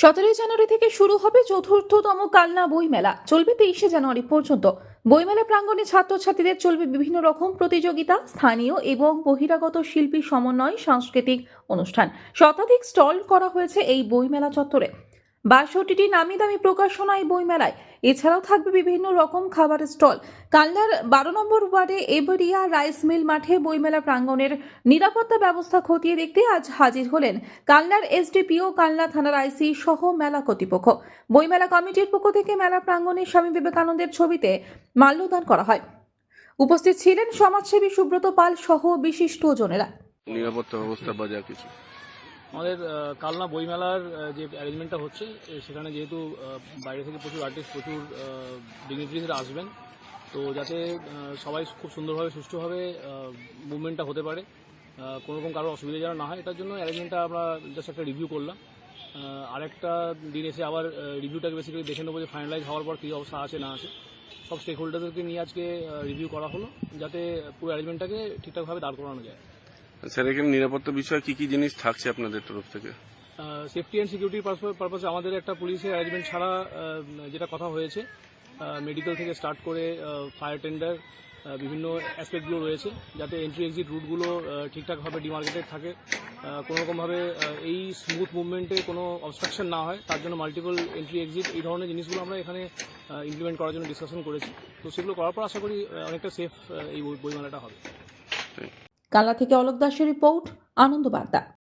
সতেরোই জানুয়ারি থেকে শুরু হবে চতুর্থতম কালনা বইমেলা। চলবে তেইশে জানুয়ারি পর্যন্ত। বইমেলা প্রাঙ্গণে ছাত্রছাত্রীদের চলবে বিভিন্ন রকম প্রতিযোগিতা, স্থানীয় এবং বহিরাগত শিল্পী সমন্বয়, সাংস্কৃতিক অনুষ্ঠান। শতাধিক স্টল করা হয়েছে এই বইমেলা চত্বরে। বাষট্টিটি নামি দামি প্রকাশনা এই বইমেলায়। এছাড়াও থাকবে বিভিন্ন রকম খাবারের স্টল। কালনার বারো নম্বর ওয়ার্ডে এবারিয়া রাইস মিল মাঠে বইমেলা প্রাঙ্গণের নিরাপত্তা ব্যবস্থা খতিয়ে দেখতে আজ হাজির হলেন কালনার এসডিপিও কালনা থানার আইসি সহ মেলা কর্তৃপক্ষ। বইমেলা কমিটির পক্ষ থেকে মেলা প্রাঙ্গণে স্বামী বিবেকানন্দের ছবিতে মাল্যদান করা হয়। উপস্থিত ছিলেন সমাজসেবী সুব্রত পাল সহ বিশিষ্টজনেরা নিরাপত্তা ব্যবস্থা বা যা কিছু। আমাদের কালনা বইমেলার যে অ্যারেঞ্জমেন্টটা হচ্ছে সেখানে যেহেতু বাইরে থেকে প্রচুর আর্টিস্ট প্রচুর ডিগনিটারিজরা আসবেন, তো যাতে সবাই খুব সুন্দরভাবে, সুষ্ঠুভাবে মুভমেন্টটা হতে পারে কোনো রকম কারও অসুবিধা যেন না হয় এটার জন্য অ্যারেঞ্জমেন্টটা আমরা জাস্ট একটা রিভিউ করলাম। আরেকটা দিন এসে আবার রিভিউটাকে বেসিক্যালি দেখে নেব যে ফাইনালাইজ হওয়ার পর কী অবস্থা আছে, না আছে। সব স্টেক হোল্ডারদেরকে নিয়ে আজকে রিভিউ করা হলো, যাতে পুরো অ্যারেঞ্জমেন্টটাকে ঠিকঠাকভাবে দাঁড় করানো যায়। স্যার এখানে নিরাপত্তা বিষয়ে কি কি জিনিস থাকছে আপনাদের তরফ থেকে? সেফটি অ্যান্ড সিকিউরিটির পারপাসে আমাদের একটা পুলিশের অ্যারেঞ্জমেন্ট ছাড়া যেটা কথা হয়েছে মেডিকেল থেকে স্টার্ট করে ফায়ার টেন্ডার বিভিন্ন অ্যাসপেক্টগুলো রয়েছে যাতে এন্ট্রি এক্সিট রুটগুলো ঠিকঠাকভাবে ডিমার্কেটেড থাকে। আহ, কোনো রকমভাবে এই স্মুথ মুভমেন্টে কোনো অবস্ট্রাকশন না হয় তার জন্য মাল্টিপল এন্ট্রি এক্সিট এই ধরনের জিনিসগুলো আমরা এখানে ইমপ্লিমেন্ট করার জন্য ডিসকাশন করেছি। তো সেগুলো করার পর আশা করি অনেকটা সেফ এই বই- বইমেলাটা হবে। কালনা থেকে অলোক দাসের রিপোর্ট আনন্দ বার্তা।